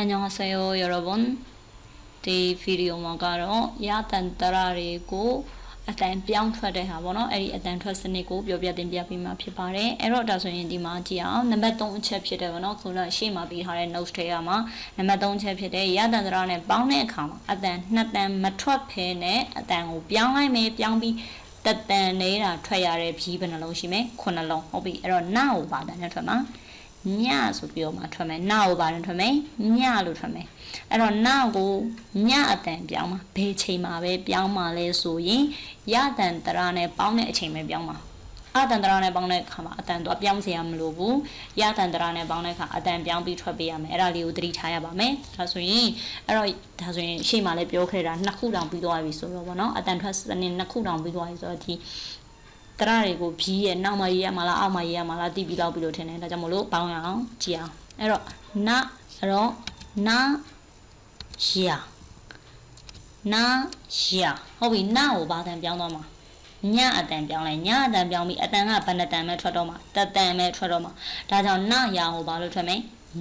အန်ယောဟာဆယောယောရဘွန်ဒီဗီဒီယိုမှာကတော့ရတန်တရတွေကိုအတန်ပြောင်းထွက်တဲ့ဟာပေါ့နော်အဲ့ဒီအတန်ထွက်စနစ်ကိုပြောပြတင်ပြပေးမှာဖြစ်ပါတယ်အဲ့တော့ဒါဆိုရင်ဒီမှာကြည့်အောင်နံပါတ်3အချက်ဖြစ်တယ်ပေါ့နော်ခုနရှေ့မှာပြီးထားတဲ့ notes ထဲမှာနံပါတ်3အချက်ဖြစ်တဲ့ရတန်တရနဲ့ပေါင်းတဲ့အခါမှာအတန်2တန်မထွက်ဖဲနဲ့အတန်ကိုပြောင်းလိုက်မယ်ပြောင်းပြီးတတန်နေတာထွက်ရတဲ့ဘီးဘယ်နှလုံးရှိမလဲ9လုံးဟုတ်ပြီအဲ့တော့နာကိုပါတန်နဲ့ထွက်မှာ ညဆိုပြီးတော့မှထွက်မယ်နာကိုပါတန်ထွက်မယ်ညလို့ထွက်မယ်အဲ့တော့နာကိုညအတန်ပြောင်းမှာဘယ်ချိန်မှာပဲပြောင်းမှာလဲဆိုရင်ရတန်တရာနဲ့ပေါင်းတဲ့အချိန်ပဲပြောင်းမှာအတန်တရာနဲ့ပေါင်းတဲ့အခါမှာအတန်တော့ပြောင်းစေရမလို့ဘူးရတန်တရာနဲ့ပေါင်းတဲ့အခါအတန်ပြောင်းပြီးထွက်ပေးရမယ်အဲ့ဒါလေးကိုသတိထားရပါမယ်ဒါဆိုရင်အဲ့တော့ဒါဆိုရင်ရှေ့မှာလည်းပြောခဲ့တာနှစ်ခုတောင်ပြီးသွားပြီဆိုတော့ဗောနော်အတန်ထွက်စနစ်နှစ်ခုတောင်ပြီးသွားပြီဆိုတော့ဒီ တရတွေကိုဘီးရဲ့နောက်မှရေးရမှာလားအောက်မှရေးရမှာလားတီးပြီးလောက်ပြီးလို့ထင်တယ်ဒါကြောင့်မလို့ပေါင်းရအောင်ကြည့်အောင်အဲ့တော့နအဲ့တော့နာရာနာရာဟုတ်ပြီနာကိုဘာတန်ပြောင်းသွားမှာညအတန်ပြောင်းလိုက်ညအတန်ပြောင်းပြီးအတန်ကဘယ်နှတန်ပဲထွက်တော့မှာတတန်ပဲထွက်တော့မှာဒါကြောင့်နာရာကိုဘာလို့ထွက်မလဲ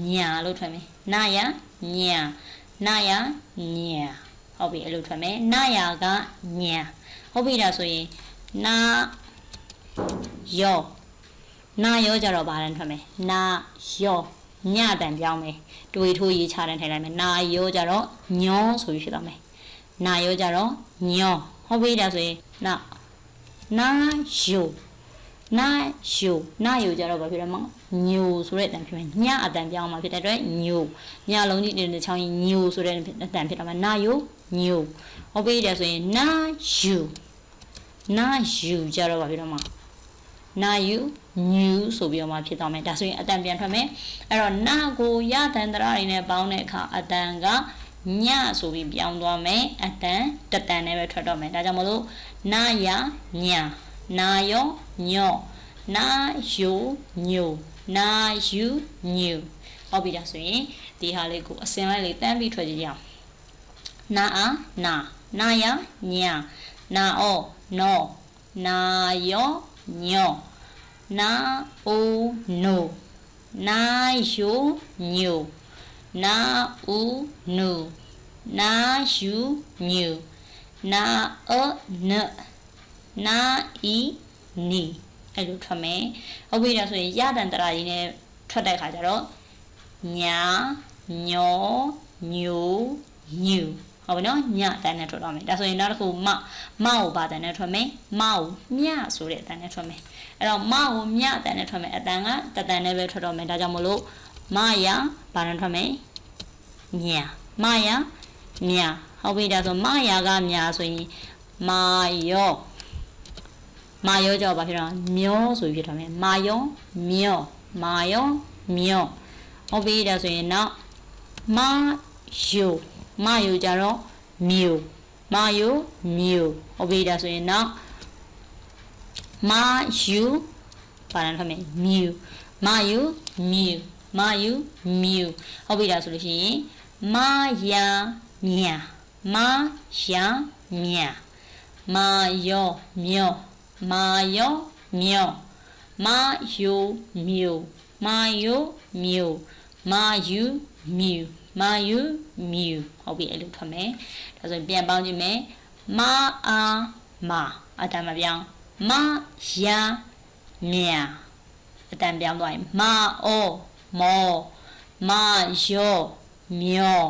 ညာလို့ထွက်မယ်နာရာညာနာရာညာဟုတ်ပြီအဲ့လိုထွက်မယ်နာရာကညာဟုတ်ပြီဒါဆိုရင်နာ ယောနာယောကြတော့ဘာတန်ထွက်မယ်နာယောညတန်ပြောင်းမယ်တွေးထိုးရေးချတန်ထိုင်လိုက်မယ်နာယောကြတော့ညောဆိုပြီးဖြစ်သွားမယ်နာယောကြတော့ညောဟုတ်ပြီဒါဆိုရင်နာနာယိုနာယိုနာယိုကြတော့ဘာဖြစ်လဲမညိုဆိုတဲ့အတန်ဖြစ်မယ်ညအတန်ပြောင်းမှာဖြစ်တဲ့အတွက်ညိုညလုံးကြီးတဲ့ချောင်းကြီးညိုဆိုတဲ့အတန်ဖြစ်တော့မှာနာယိုညိုဟုတ်ပြီဒါဆိုရင်နာယိုနာယိုကြတော့ဘာဖြစ်တော့မှာ နာယူညူဆိုပြီးတော့မှဖြစ်သွားမယ်ဒါဆိုရင်အတန်ပြန်ထွက်မယ်အဲ့တော့နာကိုရတန်တရတွေနဲ့ပေါင်းတဲ့အခါအတန်ကညဆိုပြီးပြောင်းသွားမယ်အတန်တတန်နဲ့ပဲထွက်တော့မယ်ဒါကြောင့်မလို့နာယညာနာယောညောနာယိုညိုနာယူညူဟုတ်ပြီဒါဆိုရင်ဒီဟာလေးကိုအစင်လိုက်လေးတန်းပြီးထွက်ကြည့်ရအောင်နာအာနာနာယညာနာအောနောနာယောညော နာအိုနိုနာယိုညိုနာဦးနူနာယူညူနာအနနာဤနီအဲ့လိုထွက်မယ်ဟုတ်ပြီဒါဆိုရင်ရတန်တရာကြီးနဲ့ထွက်တဲ့ခါကျတော့ညာညောညူညူဟုတ်ပြီနော်ညအတန်းနဲ့ထွက်တော့မယ်ဒါဆိုရင်နောက်တစ်ခုမမကိုပါတန်းနဲ့ထွက်မယ်မကိုမြဆိုတဲ့အတန်းနဲ့ထွက်မယ် အဲ့တော့မကိုမြအတန်းနဲ့ထွက်မယ်အတန်းကတတန်းနဲ့ပဲထွက်တော့မယ်ဒါကြောင့်မလို့မရဘာနဲ့ထွက်မယ်ညာမရမြဟုတ်ပြီဒါဆိုမရကမြဆိုရင်မာယောမာယောကြောဘာဖြစ်တော့မျောဆိုပြီးဖြစ်တော့မယ်မာယောမျောမာယောမျောဟုတ်ပြီဒါဆိုရင်နောက်မာယိုမာယိုကြတော့မြို့မာယိုမြို့ဟုတ်ပြီဒါဆိုရင်နောက် မာယူပါရန်ထမယ်မြို့မာယူမြို့မာယူမြို့ဟုတ်ပြီဒါဆိုလို့ရှိရင်မာယာမြာမာယာမြာမာယောမြောမာယောမြောမာယိုမြို့မာယိုမြို့မာယူမြို့မာယူမြို့ဟုတ်ပြီအဲ့လိုထွက်မယ်ဒါဆိုရင်ပြန်ပေါင်းကြည့်မယ်မာအာမာအတန်မပြောင်း မာယာမြာအတန်ပြောင်းသွားရင်မာအိုမောမာယောမြော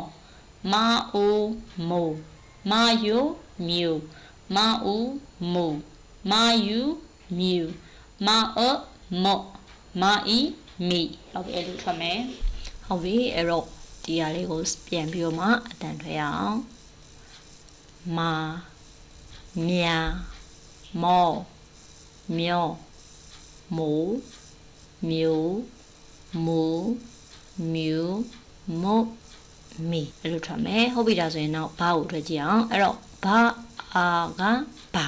မာအိုမိုမာယိုမြို့မာအိုမိုမာယူမြို့မာအမောမာအီမီဟုတ်ပြီအဲ့လိုထွက်မယ်ဟုတ်ပြီအဲ့တော့ဒီဟာလေးကိုပြန်ပြီးတော့မှအတန်ထွက်ရအောင်မာမြာမော မျောမိုးမျိုးမူမြူမုတ်မီအဲ့လိုထွက်မယ်ဟုတ်ပြီဒါဆိုရင်တော့ဘာကိုထွက်ကြည့်အောင်အဲ့တော့ဘာအာကဘာ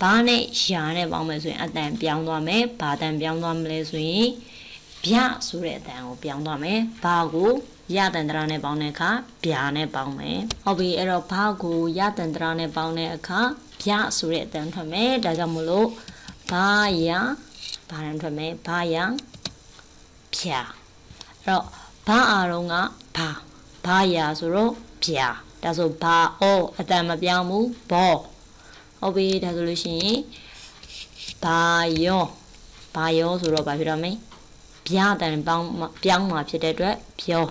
ဘာနဲ့ရာနဲ့ပေါင်းမယ်ဆိုရင်အတန်ပြောင်းသွားမယ်ဘာတန်ပြောင်းသွားမလဲဆိုရင်ဗျဆိုတဲ့အတန်ကိုပြောင်းသွားမယ်ဘာကိုရတန်တရာနဲ့ပေါင်းတဲ့အခါဗျာနဲ့ပေါင်းမယ်ဟုတ်ပြီအဲ့တော့ဘာကိုရတန်တရာနဲ့ပေါင်းတဲ့အခါဗျဆိုတဲ့အတန်ထွက်မယ်ဒါကြောင့်မလို့ ဘာရဘာနဲ့ထွက်မယ်ဘာရဖြာအဲ့တော့ဘာအာရုံကဘာဘာဘာယာဆိုတော့ဗျာဒါဆိုဘာအောအတန်မပြောင်းဘူးဘောဟုတ်ပြီဒါဆိုလို့ရှိရင်ဘာယောဘာယောဆိုတော့ဘာဖြစ်တော့မလဲဗျာတန်ပေါင်းပြောင်းမှာဖြစ်တဲ့အတွက်ပြော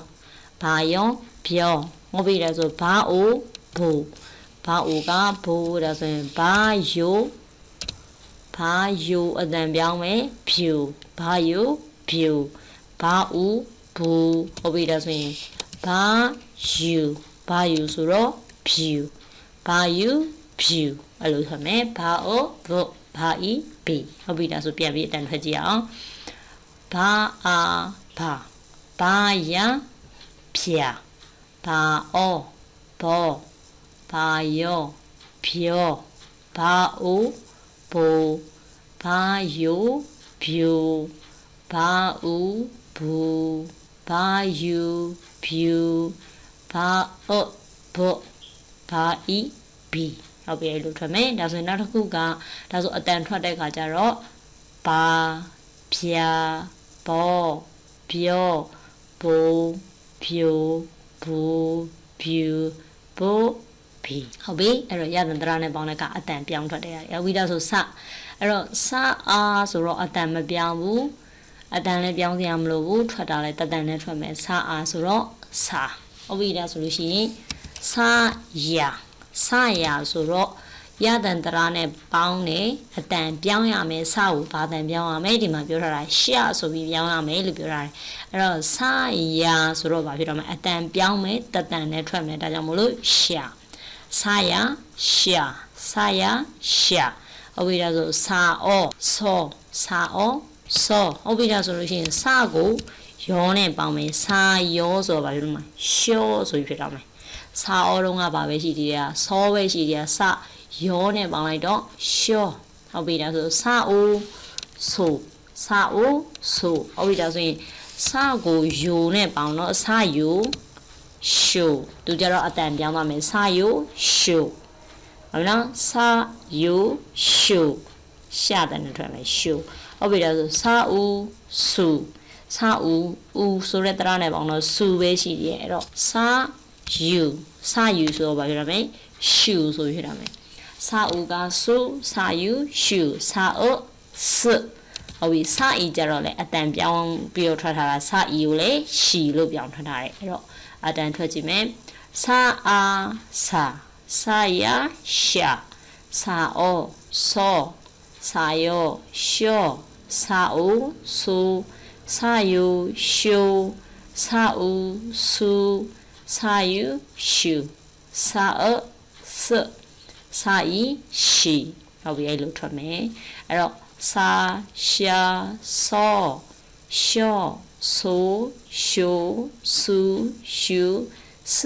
ဘာယောပြောဟုတ်ပြီဒါဆိုဘာအိုဘူဘာအိုကဘူဒါဆိုရင်ဘာယို ဘာယိုအတန်ပြောင်းမယ်ဖြူဘာယိုဖြူဘာဦးဘူဟုတ်ပြီဒါဆိုရင်ဘာယူဘာယူဆိုတော့ဖြူဘာယူဖြူအဲ့လိုဆိုမယ်ဘာအိုဘုဘာဤဘီဟုတ်ပြီဒါဆိုပြန်ပြီးအတန်ထွက်ကြည့်အောင်ဘာအာဘာဘာယာဖြာဘာအောဘောဘာယောဖြောဘာအို ဘူဘာယိုဖြူဘာဦးဘူဘာယူဖြူဘာအော့ဘောဘာဤဘီဟုတ်ပြီအဲ့လိုထွက်မယ်ဒါဆိုရင်နောက်တစ်ခုကဒါဆိုအတန်ထွက်တဲ့ခါကျတော့ဘာဖြာဘောပြောဘူဖြူဘူဖြူဘူ ဘီဟုတ်ပြီအဲ့တော့ရသန္တရနဲ့ပေါင်းတဲ့ကအတန်ပြောင်းထွက်တယ်ရဝိဒါဆိုစအဲ့တော့စအားဆိုတော့အတန်မပြောင်းဘူးအတန်လည်းပြောင်းစရာမလိုဘူးထွက်တာလည်းတတန်နဲ့ထွက်မယ်စအားဆိုတော့စာအဝိဒါဆိုလို့ရှိရင်စာယာစာယာဆိုတော့ရတန်တရာနဲ့ပေါင်းနေအတန်ပြောင်းရမယ်စကိုဘာတန်ပြောင်းရမယ်ဒီမှာပြောထားတာရှဆိုပြီးပြောင်းရမယ်လို့ပြောထားတယ်အဲ့တော့စာယာဆိုတော့ဘာဖြစ်တော့မလဲအတန်ပြောင်းမယ်တတန်နဲ့ထွက်မယ်ဒါကြောင့်မလို့ရှာ စာယာရှာစာယာရှာအဝိဒါဆိုစာအောဆောစာအောဆောအဝိဒါဆိုလို့ရှိရင်စာကိုယောနဲ့ပေါင်းမယ်စာယောဆိုတော့ဘာဖြစ်လို့မလဲရှောဆိုပြီးဖြစ်တော့မယ်စာအောတုံးကဘာပဲရှိသေးတယ်ဆောပဲရှိသေးတယ်စယောနဲ့ပေါင်းလိုက်တော့ရှောဟုတ်ပြီဒါဆိုစာအိုဆိုစာအိုဆိုဟုတ်ပြီဒါဆိုရင်စာကိုယိုနဲ့ပေါင်းတော့စာယို ရှိုသူကြတော့အတန်ပြောင်းသွားမယ်စာယိုရှိုဟုတ်လားစာယိုရှိုရှာတဲ့နဲ့ထွက်မယ်ရှိုဟုတ်ပြီဒါဆိုစာဦးစုစာဦးဦးဆိုတဲ့တရားနဲ့ပေါင်းတော့စုပဲရှိတယ်အဲ့တော့စာယူစာယူဆိုတော့ဘာပြောရမလဲရှူဆိုဖြစ်ရမယ်စာဦးကစုစာယူရှူစာအစဟုတ်ပြီစာအီကြတော့လေအတန်ပြောင်းပြီးတော့ထွက်ထားတာစာအီကိုလေရှီလို့ပြောင်းထွက်ထားတယ်အဲ့တော့ အတန်ထွက်ကြည့်မယ်စာအာစာစာယာရှာစာအောဆောစာယောရှောစာအိုဆူစာယိုရှိုစာအိုဆူစာယုရှုစာအစစာဤရှိဟုတ်ပြီအဲ့လိုထွက်မယ်အဲ့တော့စာရှာစောရှော ဆိုရှုဆူရှုစ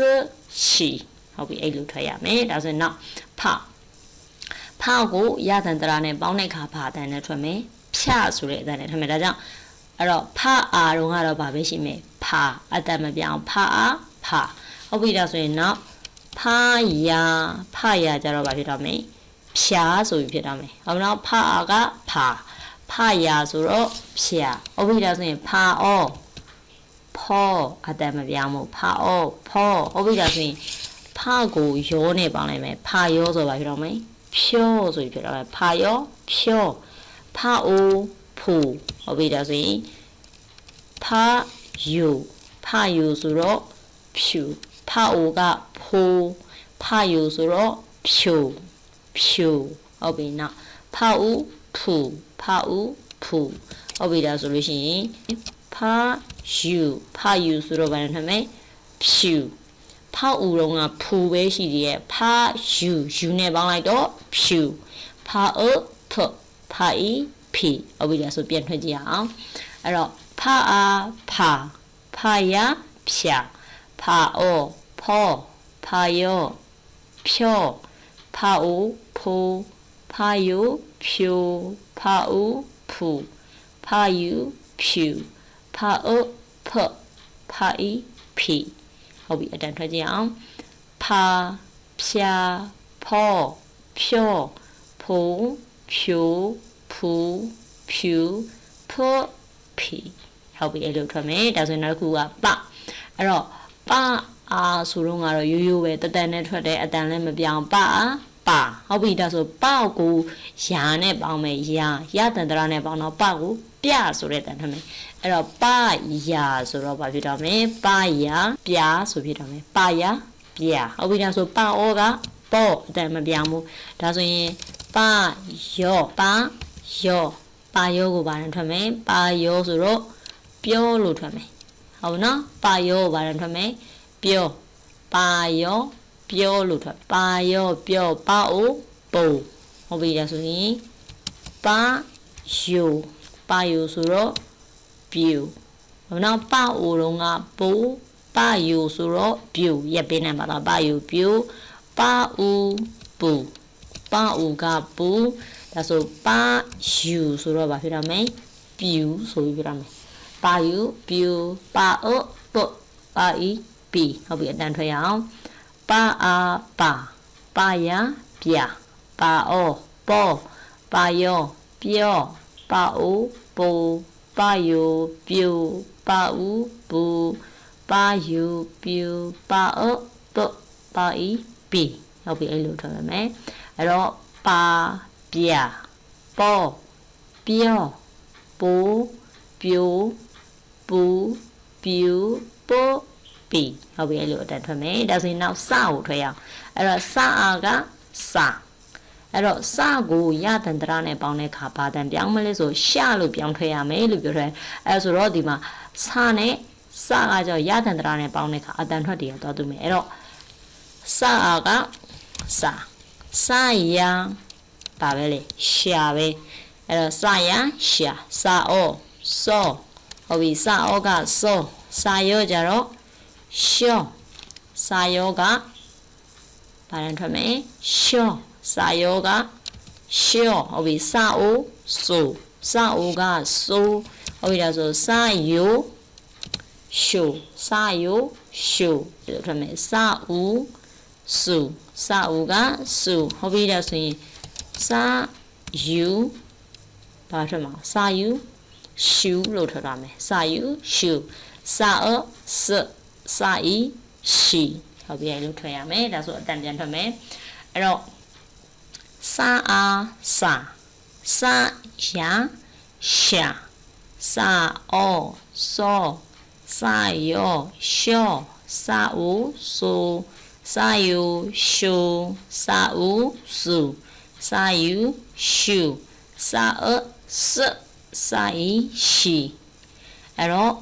ရှိဟုတ်ပြီအဲ့လိုထွက်ရမယ်ဒါဆိုရင်နောက်ဖဖကိုရတန်တရာနဲ့ပေါင်းတဲ့ခါဖအတန်နဲ့ထွက်မယ်ဖြဆိုတဲ့အတန်နဲ့ထွက်မယ်ဒါကြောင့်အဲ့တော့ဖအာတော့ကတော့ဗာပဲရှိမယ်ဖအတန်မပြောင်းဖအာဖဟုတ်ပြီဒါဆိုရင်နောက်ဖာယာဖာယာကြတော့ဗာဖြစ်တော့မယ်ဖြာဆိုပြီးဖြစ်တော့မယ်ဟုတ်မလားဖာကဖာ ဖာယာဆိုတော့ဖြာဟုတ်ပြီဒါဆိုရင်ဖာအောဖောအတန်မပြောင်းဘူးဖာအောဖောဟုတ်ပြီဒါဆိုရင်ဖာကိုရောနဲ့ပေါင်းလိုက်မယ်ဖာရောဆိုဗာဖြစ်တော့မယ်ဖြောဆိုပြီးဖြစ်တော့မယ်ဖာရောဖြောဖာအိုဖူဟုတ်ပြီဒါဆိုရင်ဖာယူဖာယူဆိုတော့ဖြူဖာအိုကဖိုးဖာယူဆိုတော့ဖြူဖြူဟုတ်ပြီနော်ဖာဦး ဖူဖာဦးဖူဟုတ်ပြီဒါဆိုလို့ရှိရင်ဖာယူဖာယူဆိုတော့ဗာနဲ့ထမယ်ဖြူဖာဦးတော့ကဖူပဲရှိသေးရဲ့ဖာယူယူနဲ့ပေါင်းလိုက်တော့ဖြူဖာအဖဖာအီဖီဟုတ်ပြီဒါဆိုပြန်ထွက်ကြည့်အောင်အဲ့တော့ဖာအားဖာဖာယာဖြာဖာအောဖောဖာယောဖြောဖာအိုဖိုး ဖာယိုဖြိုဖာအိုဖူဖာယူဖြူဖာအိုဖဖာအီဖီဟုတ်ပြီအတန်ထွက်ကြည့်အောင်ဖာဖြာဖောဖြောဖိုးဖြိုဖူဖြူဖောဖီဟုတ်ပြီအဲ့လိုထွက်မယ်ဒါဆိုရင်နောက်တစ်ခုကပအဲ့တော့ပအာဆိုတော့ကတော့ရိုးရိုးပဲတတန်နဲ့ထွက်တယ်အတန်လည်းမပြောင်းပါ ပါဟုတ်ပြီဒါဆိုပောက်ကိုယာနဲ့ပေါင်းမယ်ယာရတန်တရာနဲ့ပေါင်းတော့ပောက်ကိုပြဆိုတဲ့တန်ထွက်မယ်အဲ့တော့ပါယာဆိုတော့ဘာဖြစ်တော့မလဲပါယာပြဆိုဖြစ်တော့မယ်ပါယာပြဟုတ်ပြီဒါဆိုပါဩကပေါ့အတန်မပြောင်းဘူးဒါဆိုရင်ပါယောပါယောပါယောကိုဘာနဲ့ထွက်မယ်ပါယောဆိုတော့ပြောလို့ထွက်မယ်ဟုတ်နော်ပါယောကိုဘာနဲ့ထွက်မယ်ပြောပါယော ပြောလို့ထွက်ပါယောပြောပါအိုပုံဟုတ်ပြီဒါဆိုရင်ပါယောပါယောဆိုတော့ပြူဟုတ်နော်ပါအိုတော့ကပူပါယောဆိုတော့ပြူရက်ပေးနေပါတော့ပါယောပြူပါဦးပူပါဦးကပူဒါဆိုပါယူဆိုတော့ဗာဖြစ်ရမယ်ပြူဆိုပြီးဖြစ်ရမယ်ပါယူပြူပါအိုပုတ်ပါဤပီဟုတ်ပြီအတန်ထွက်ရအောင် ပါအာပါပါယာပြပါအောပေါ်ပါယောပြောပါအိုပူပါယိုပြူပါဦးပူပါယူပြူပါအောပုတ်ပါဤပီဟုတ်ပြီအဲ့လိုထွက်ရမယ်အဲ့တော့ပါပြပေါ်ပြောပူပြူပူပြူပို ပီဟုတ်ပြီအဲ့လိုအတန်ထွက်မယ်ဒါဆိုရင်နောက်စကိုထွက်ရအောင်အဲ့တော့စအာကစအဲ့တော့စကိုရတန်တရနဲ့ပေါင်းတဲ့ခါဘာတန်ပြောင်းမလဲဆိုရှလို့ပြောင်းထွက်ရမယ်လို့ပြောတယ်အဲ့ဆိုတော့ဒီမှာစနဲ့စကကြောင့်ရတန်တရနဲ့ပေါင်းတဲ့ခါအတန်ထွက်တည်ရတော့သူမယ်အဲ့တော့စအာကစစရပါပဲလေရှာပဲအဲ့တော့စရရှာစာအောစောဟုတ်ပြီစာအောကစောစာရောကြတော့ ရှောစာယောကဘာလဲထွက်မယ်ရှောစာယောကရှောဟုတ်ပြီစာအိုဆိုစာအိုကဆိုဟုတ်ပြီဒါဆိုစာယိုရှုစာယိုရှုဒီလိုထွက်မယ်စာဦးစုစာဦးကစုဟုတ်ပြီဒါဆိုရင်စာယူဘာထွက်မှာစာယူရှုလို့ထွက်ရမယ်စာယူရှုစာအစ စာဤရှိဟုတ်ပြီအဲ့လိုထွက်ရမယ်ဒါဆိုအတန်ပြန်ထွက်မယ်အဲ့တော့စာအားစာစာယာရှာစာအောစောစာယောရှောစာဦးဆိုစာယူရှုစာဦးစုစာယူရှုစာအစစာဤရှိအဲ့တော့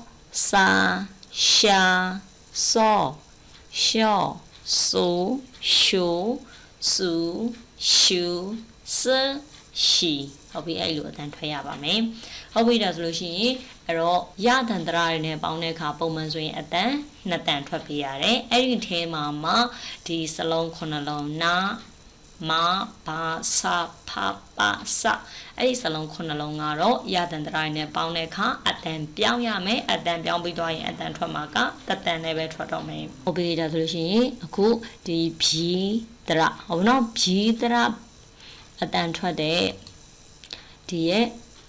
စာရှာ စောရှောဆူရှုဆူရှုစရှိဟုတ်ပြီအဲ့လိုအတန်ထွက်ရပါမယ်ဟုတ်ပြီဒါဆိုလို့ရှိရင်အဲ့တော့ရတန်တရာတွေနဲ့ပေါင်းတဲ့အခါပုံမှန်ဆိုရင်အတန်နှစ်တန်ထွက်ပြရတယ်အဲ့ဒီထဲမှာမှဒီစလုံးခုနှလုံးနာ မဘာစာဖပါစအဲ့ဒီစလုံးခုနှလုံးကတော့ရတန်တရိုင်းနဲ့ပေါင်းတဲ့အခါအတန်ပြောင်းရမယ်အတန်ပြောင်းပြီးသွားရင်အတန်ထွက်မှာကတတန်နဲ့ပဲထွက်တော့မယ်ဟုတ်ပြီဒါဆိုလို့ရှိရင်အခုဒီဖြီးတရဟုတ်နော်ဖြီးတရအတန်ထွက်တဲ့ဒီရဲ့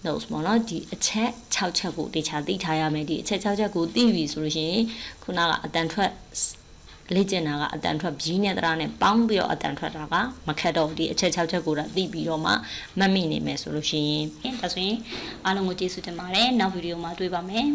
notes ပေါ့နော်ဒီအချက်6ချက်ကိုတေချာသိထားရမယ်ဒီအချက်6ချက်ကိုသိပြီဆိုလို့ရှိရင်ခုနကအတန်ထွက် လေ့ကျင့်တာကအတန်ထွက်ဘီးနဲ့တရာနဲ့ပေါင်းပြီးတော့အတန်ထွက်တာကမခက်တော့ဒီအချက်6ချက်ကိုတော့သိပြီးတော့မှမမိနေမယ်ဆိုလို့ရှိရင်ဒါဆိုရင်အားလုံးကိုကျေးဇူးတင်ပါတယ်နောက်ဗီဒီယိုမှာတွေ့ပါမယ်